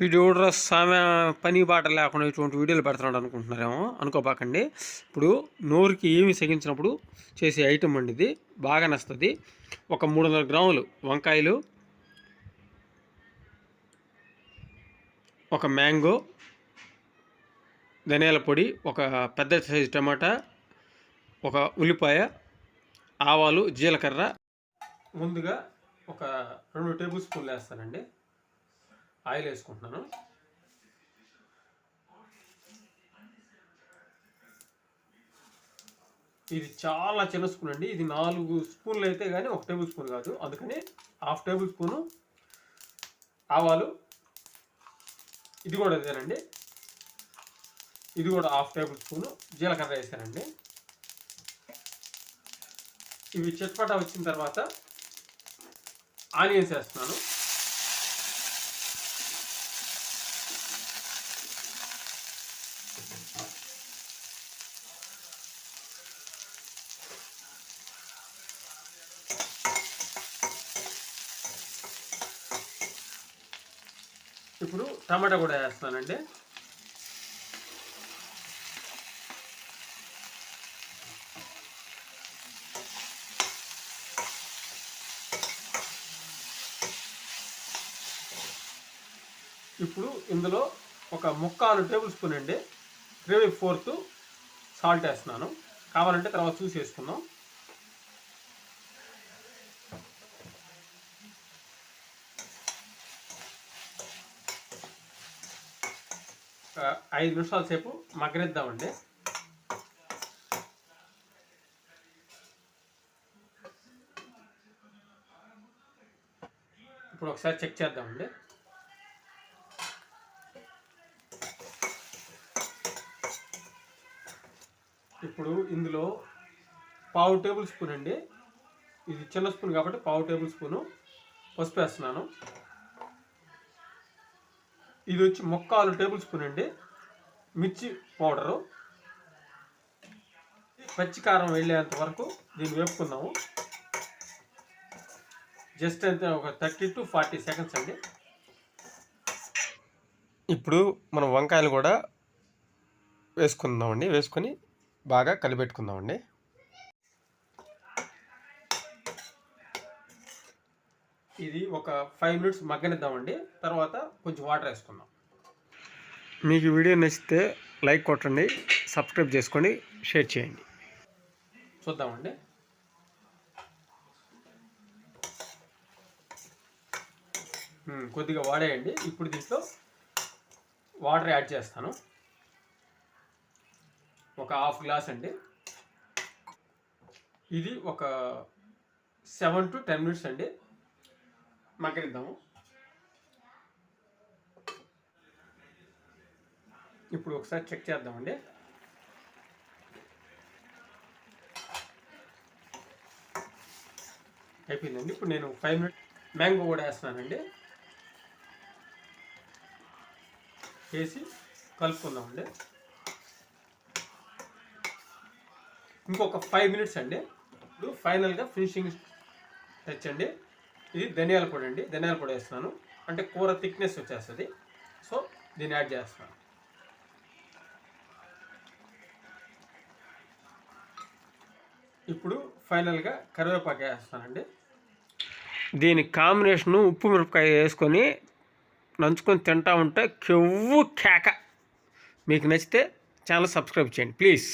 Video కూడా సామె పని బాట లేకుండా ఇటువంటి వీడియోలు పెడుతున్నాడు అనుకుంటున్నారేమో అనుకోబాకండి. ఇప్పుడు నోరుకి ఏమి సగించినప్పుడు చేసే ఐటెం అండి ఇది. బాగా నస్తుంది. ఒక మూడు వందల గ్రాములు వంకాయలు ఒక మ్యాంగో ధనియాల పొడి ఒక పెద్ద సైజు టమాటా ఒక ఉల్లిపాయ ఆవాలు జీలకర్ర. ముందుగా ఒక రెండు టేబుల్ స్పూన్లు వేస్తానండి. ఆయిల్ వేసుకుంటున్నాను. ఇది చాలా చిన్న స్పూన్ అండి. ఇది నాలుగు స్పూన్లు అయితే కానీ ఒక టేబుల్ స్పూన్ కాదు. అందుకని హాఫ్ టేబుల్ స్పూను ఆవాలు. ఇది కూడా ఇదేనండి. ఇది కూడా హాఫ్ టేబుల్ స్పూను జీలకర్ర వేసానండి. ఇవి చిట్పట వచ్చిన తర్వాత ఆనియన్స్ వేస్తున్నాను. ఇప్పుడు టమాటా కూడా వేస్తానండి ఇప్పుడు ఇందులో ఒక ముక్కాలు టేబుల్ స్పూన్ అండి. త్రీ ఫోర్త్ సాల్ట్ వేస్తున్నాను. కావాలంటే తర్వాత చూసి వేసుకుందాం. ఐదు నిమిషాల సేపు మగ్గనిద్దామండి. ఇప్పుడు ఒకసారి చెక్ చేద్దామండి. ఇప్పుడు ఇందులో పావు టేబుల్ స్పూన్ అండి. ఇది చిన్న స్పూన్ కాబట్టి పావు టేబుల్ స్పూను పసుపు వేస్తున్నాను. ఇది వచ్చి ముక్కాలు టేబుల్ స్పూన్ అండి. మిర్చి పౌడరు. పచ్చికారం వెళ్ళేంత వరకు దీన్ని వేపుకుందాము. జస్ట్ అంతే ఒక థర్టీ టు ఫార్టీ సెకండ్స్ అండి. ఇప్పుడు మనం వంకాయలు కూడా వేసుకుందామండి. వేసుకొని బాగా కలిపెట్టుకుందామండి. ఇది ఒక ఫైవ్ మినిట్స్ మగ్గనిద్దామండి. తర్వాత కొంచెం వాటర్ వేసుకుందాం. మీకు వీడియో నచ్చితే లైక్ కొట్టండి సబ్స్క్రైబ్ చేసుకోండి షేర్ చేయండి. చూద్దామండి. కొద్దిగా వాడేయండి. ఇప్పుడు దీంట్లో వాటర్ యాడ్ చేస్తాను. ఒక హాఫ్ గ్లాస్ అండి. ఇది ఒక సెవెన్ టు టెన్ మినిట్స్ అండి. మగ్గనిద్దాము ఇప్పుడు ఒకసారి చెక్ చేద్దామండి. అయిపోయిందండి. ఇప్పుడు నేను ఫైవ్ మినిట్ మ్యాంగో కూడా వేస్తున్నానండి. వేసి కలుపుకుందామండి. ఇంకొక ఫైవ్ మినిట్స్ అండి. ఇప్పుడు ఫైనల్గా ఫినిషింగ్ టచ్ అండి. ఇది ధనియాల పొడి అండి. ధనియాల పొడి వేస్తున్నాను. అంటే కూర థిక్నెస్ వచ్చేస్తుంది. సో దీన్ని యాడ్ చేస్తున్నాను. ఇప్పుడు ఫైనల్గా కరివేపాకు వేస్తానండి దీని కాంబినేషను ఉప్పు మిరపకాయ వేసుకొని నంచుకొని తింటా ఉంటే కెవ్వు కేక. మీకు నచ్చితే ఛానల్ సబ్స్క్రైబ్ చేయండి. ప్లీజ్